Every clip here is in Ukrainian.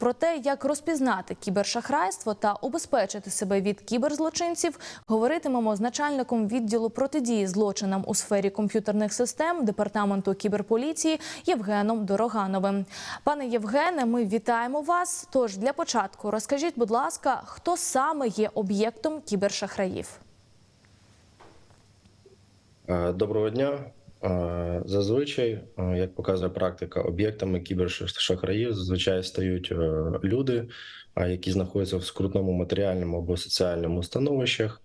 Про те, як розпізнати кібершахрайство та убезпечити себе від кіберзлочинців, говоритимемо з начальником відділу протидії злочинам у сфері комп'ютерних систем департаменту кіберполіції Євгеном Дорогановим. Пане Євгене, ми вітаємо вас. Тож для початку розкажіть, будь ласка, хто саме є об'єктом кібершахраїв? Е, Доброго дня. Е, Зазвичай, е, як показує практика, об'єктами кібершахраїв зазвичай стають е, люди, які знаходяться в скрутному матеріальному або соціальному становищах.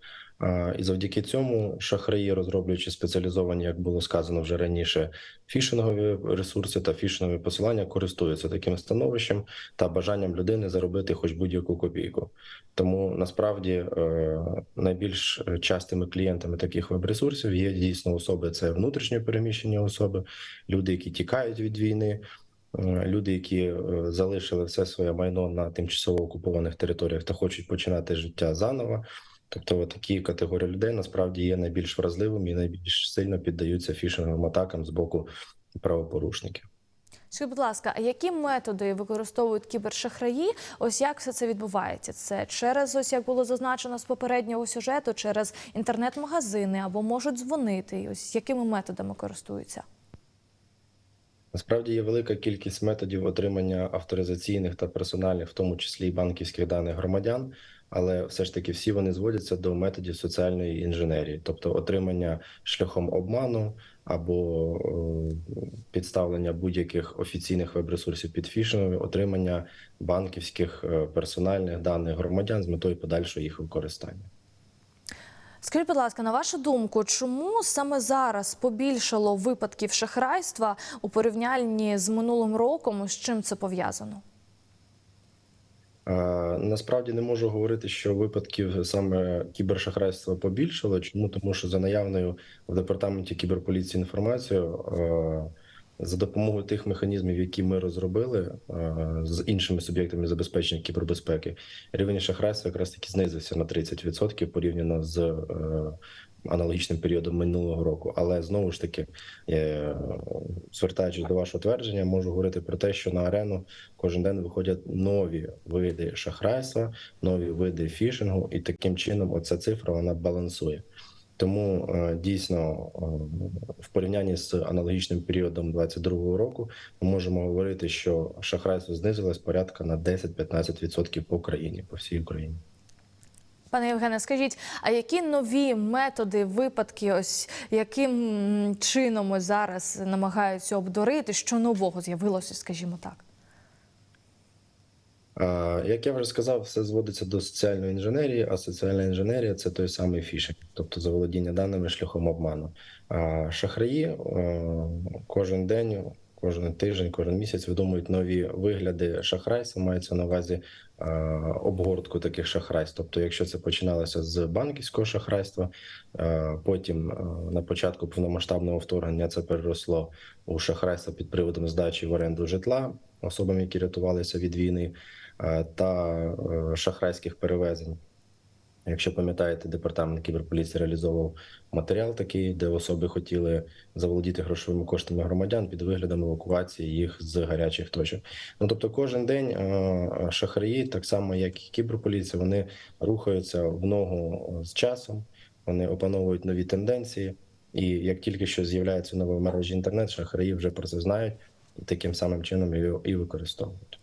І завдяки цьому шахраї, розроблюючи спеціалізовані, як було сказано вже раніше, фішингові ресурси та фішингові посилання, користуються таким становищем та бажанням людини заробити хоч будь-яку копійку. Тому насправді е, найбільш частими клієнтами таких веб-ресурсів є дійсно особи, це внутрішньо переміщені особи, люди, які тікають від війни, е, люди, які е, залишили все своє майно на тимчасово окупованих територіях та хочуть починати життя заново. Тобто такі категорії людей насправді є найбільш вразливими і найбільш сильно піддаються фішинговим атакам з боку правопорушників. Скажіть, будь ласка, а які методи використовують кібершахраї? Ось як все це відбувається? Це через ось як було зазначено з попереднього сюжету, через інтернет-магазини або можуть дзвонити. Ось якими методами користуються? Насправді є велика кількість методів отримання авторизаційних та персональних, в тому числі і банківських даних громадян, але все ж таки всі вони зводяться до методів соціальної інженерії, тобто отримання шляхом обману або е, підставлення будь-яких офіційних веб-ресурсів під фішингові, отримання банківських е, персональних даних громадян з метою подальшого їх використання. Скажіть, будь ласка, на вашу думку, чому саме зараз побільшало випадків шахрайства у порівнянні з минулим роком? З чим це пов'язано? Насправді не можу говорити, що випадків саме кібершахрайства побільшало. Чому тому, що за наявною в департаменті кіберполіції інформацією за допомогою тих механізмів, які ми розробили з іншими суб'єктами забезпечення кібербезпеки, рівень шахрайства якраз таки знизився на 30% порівняно з е, аналогічним періодом минулого року. Але знову ж таки, е, звертаючись до вашого твердження, можу говорити про те, що на арену кожен день виходять нові види шахрайства, нові види фішингу, і таким чином оця цифра вона балансує. Тому е, дійсно е, в порівнянні з аналогічним періодом 2022 року ми можемо говорити, що шахрайство знизилось порядка на 10-15% по країні, по всій Україні. Пане Євгене, скажіть, а які нові методи, випадки, ось яким чином ось зараз намагаються обдурити? Що нового з'явилося, скажімо так? Як я вже сказав, все зводиться до соціальної інженерії, а соціальна інженерія це той самий фішинг, тобто заволодіння даними шляхом обману. Шахраї кожен день, кожен тиждень, кожен місяць видумують нові вигляди шахрайства. Мається на увазі е, обгортку таких шахрайств. Тобто, якщо це починалося з банківського шахрайства, е, потім е, на початку повномасштабного вторгнення це переросло у шахрайство під приводом здачі в оренду житла особам, які рятувалися від війни е, та е, шахрайських перевезень. Якщо пам'ятаєте, департамент кіберполіції реалізовував матеріал такий, де особи хотіли заволодіти грошовими коштами громадян під виглядом евакуації їх з гарячих точок. Ну тобто, кожен день е, шахраї, так само як і кіберполіція, вони рухаються в ногу з часом, вони опановують нові тенденції. І як тільки що з'являється нова мережі інтернет, шахраї вже про це знають і таким самим чином і, і використовують.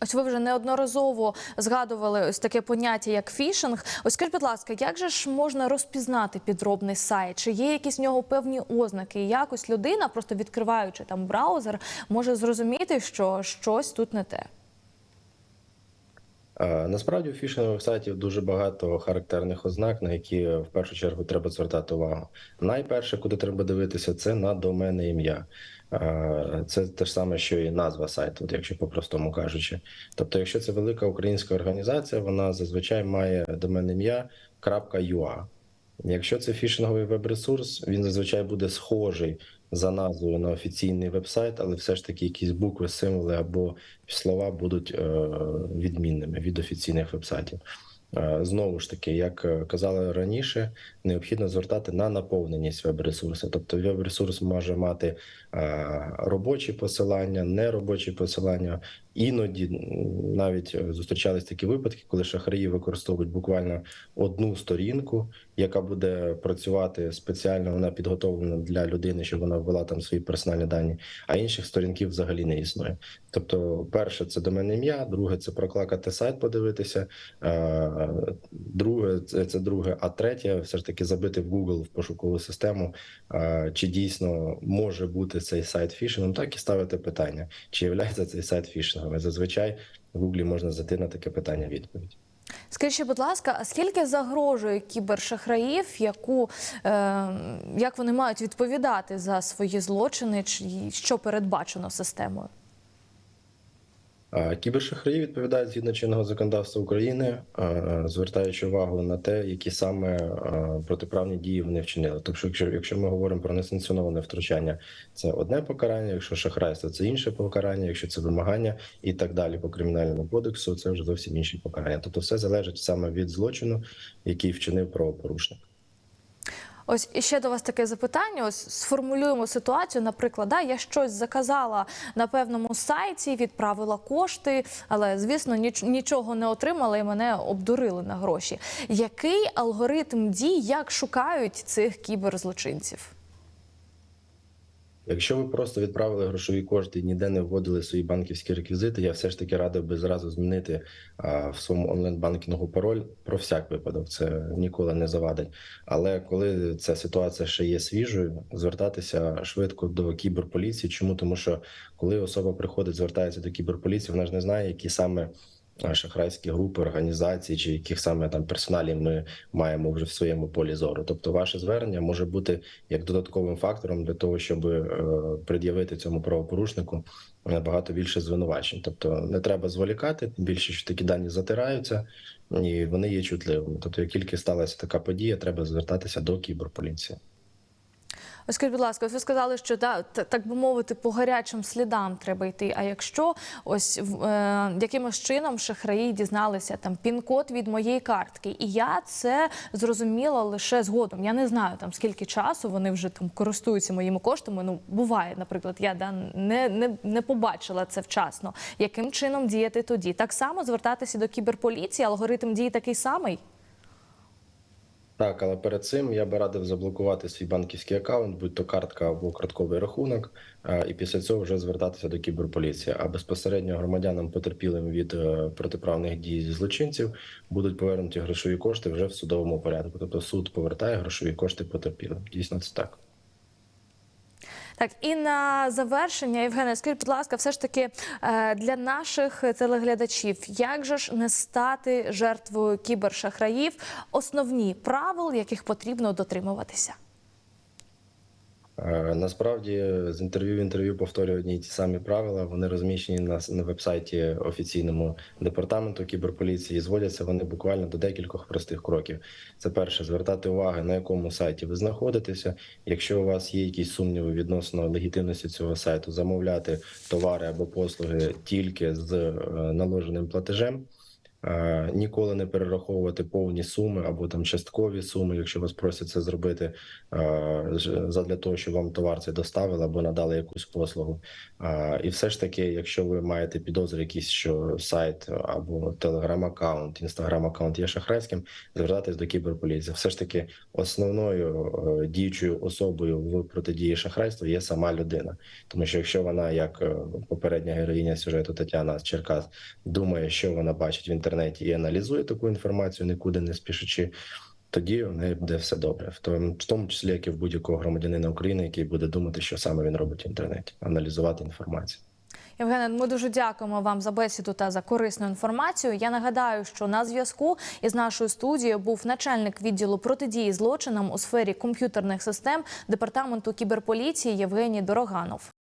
Ось ви вже неодноразово згадували ось таке поняття, як фішинг. Ось скажіть, будь ласка, як же ж можна розпізнати підробний сайт? Чи є якісь в нього певні ознаки? І якось людина, просто відкриваючи там браузер, може зрозуміти, що щось тут не те. Е, Насправді у фішингових сайтів дуже багато характерних ознак, на які в першу чергу треба звертати увагу. Найперше, куди треба дивитися, це на доменне ім'я. Е, Це те ж саме, що і назва сайту, якщо по-простому кажучи. Тобто, якщо це велика українська організація, вона зазвичай має доменне ім'я .ua. Якщо це фішинговий веб-ресурс, він зазвичай буде схожий за назвою на офіційний веб-сайт, але все ж таки якісь букви, символи або слова будуть е, відмінними від офіційних веб-сайтів. Е, Знову ж таки, як е, казали раніше, необхідно звертати на наповненість веб-ресурсу. Тобто веб-ресурс може мати робочі посилання, неробочі посилання. Іноді навіть е, зустрічались такі випадки, коли шахраї використовують буквально одну сторінку, яка буде працювати спеціально. Вона підготовлена для людини, щоб вона ввела там свої персональні дані, а інших сторінків взагалі не існує. Тобто, перше це доменне ім'я, друге це проклакати сайт, подивитися. Друге, це, друге, а третє, все ж таки забити в Google в пошукову систему, чи дійсно може бути цей сайт фішингом, так і ставити питання, чи є цей сайт фішингом. І Зазвичай в гуглі можна зайти на таке питання відповідь. Скажіть, будь ласка, а скільки загрожує кібершахраїв, яку е, як вони мають відповідати за свої злочини, чи що передбачено системою? Кібершахраї відповідають згідно чинного законодавства України, звертаючи увагу на те, які саме протиправні дії вони вчинили. Тобто, якщо, якщо ми говоримо про несанкціоноване втручання, це одне покарання. Якщо шахрайство, це інше покарання. Якщо це вимагання і так далі по кримінальному кодексу, це вже зовсім інші покарання. Тобто, все залежить саме від злочину, який вчинив правопорушник. Ось і ще до вас таке запитання. Ось сформулюємо ситуацію. Наприклад, да, я щось заказала на певному сайті, відправила кошти, але звісно ніч- нічого не отримала і мене обдурили на гроші. Який алгоритм дій, як шукають цих кіберзлочинців? Якщо ви просто відправили грошові кошти ніде не вводили свої банківські реквізити, я все ж таки радив би зразу змінити а, в своєму онлайн-банкінгу пароль про всяк випадок. Це ніколи не завадить. Але коли ця ситуація ще є свіжою, звертатися швидко до кіберполіції. Чому тому, що коли особа приходить, звертається до кіберполіції, вона ж не знає, які саме шахрайські групи, організації чи яких саме там персоналів ми маємо вже в своєму полі зору. Тобто, ваше звернення може бути як додатковим фактором для того, щоб е, пред'явити цьому правопорушнику набагато більше звинувачень. Тобто не треба зволікати, більше що такі дані затираються і вони є чутливими. Тобто, як тільки сталася така подія, треба звертатися до кіберполіції. Скажіть, будь ласка, ви сказали, що да, так би мовити, по гарячим слідам треба йти. А якщо ось е, якимось чином шахраї дізналися там пін-код від моєї картки, і я це зрозуміла лише згодом. Я не знаю там скільки часу вони вже там користуються моїми коштами. Ну буває, наприклад, я да не, не, не побачила це вчасно. Яким чином діяти тоді? Так само звертатися до кіберполіції, алгоритм дії такий самий. Так, але перед цим я би радив заблокувати свій банківський аккаунт, будь то картка або картковий рахунок, е, і після цього вже звертатися до кіберполіції. А безпосередньо громадянам, потерпілим від е, протиправних дій злочинців, будуть повернуті грошові кошти вже в судовому порядку. Тобто суд повертає грошові кошти потерпілим. Дійсно, це так. Так, і на завершення, Євгене, скажіть, будь ласка, все ж таки е, для наших телеглядачів, як же ж не стати жертвою кібершахраїв, основні правил, яких потрібно дотримуватися? Е, Насправді з інтерв'ю в інтерв'ю повторюю одні й ті самі правила. Вони розміщені на, на вебсайті офіційному департаменту кіберполіції. Зводяться вони буквально до декількох простих кроків. Це перше звертати увагу, на якому сайті ви знаходитеся. Якщо у вас є якісь сумніви відносно легітимності цього сайту, замовляти товари або послуги тільки з е, наложеним платежем. Е, Ніколи не перераховувати повні суми або там часткові суми, якщо вас просять це зробити е, задля того, щоб вам товар це доставили або надали якусь послугу. Е, І все ж таки, якщо ви маєте підозри, якісь що сайт або телеграм-аккаунт, інстаграм-аккаунт є шахрайським, звертатись до кіберполіції. Все ж таки, основною діючою особою в протидії шахрайству є сама людина, тому що якщо вона, як попередня героїня сюжету Тетяна Черкас, думає, що вона бачить в інтернеті і аналізує таку інформацію, нікуди не спішучи. Тоді у неї буде все добре, в в тому числі як і в будь-якого громадянина України, який буде думати, що саме він робить в інтернеті, аналізувати інформацію. Євгене, ми дуже дякуємо вам за бесіду та за корисну інформацію. Я нагадаю, що на зв'язку із нашою студією був начальник відділу протидії злочинам у сфері комп'ютерних систем департаменту кіберполіції Євгеній Дороганов.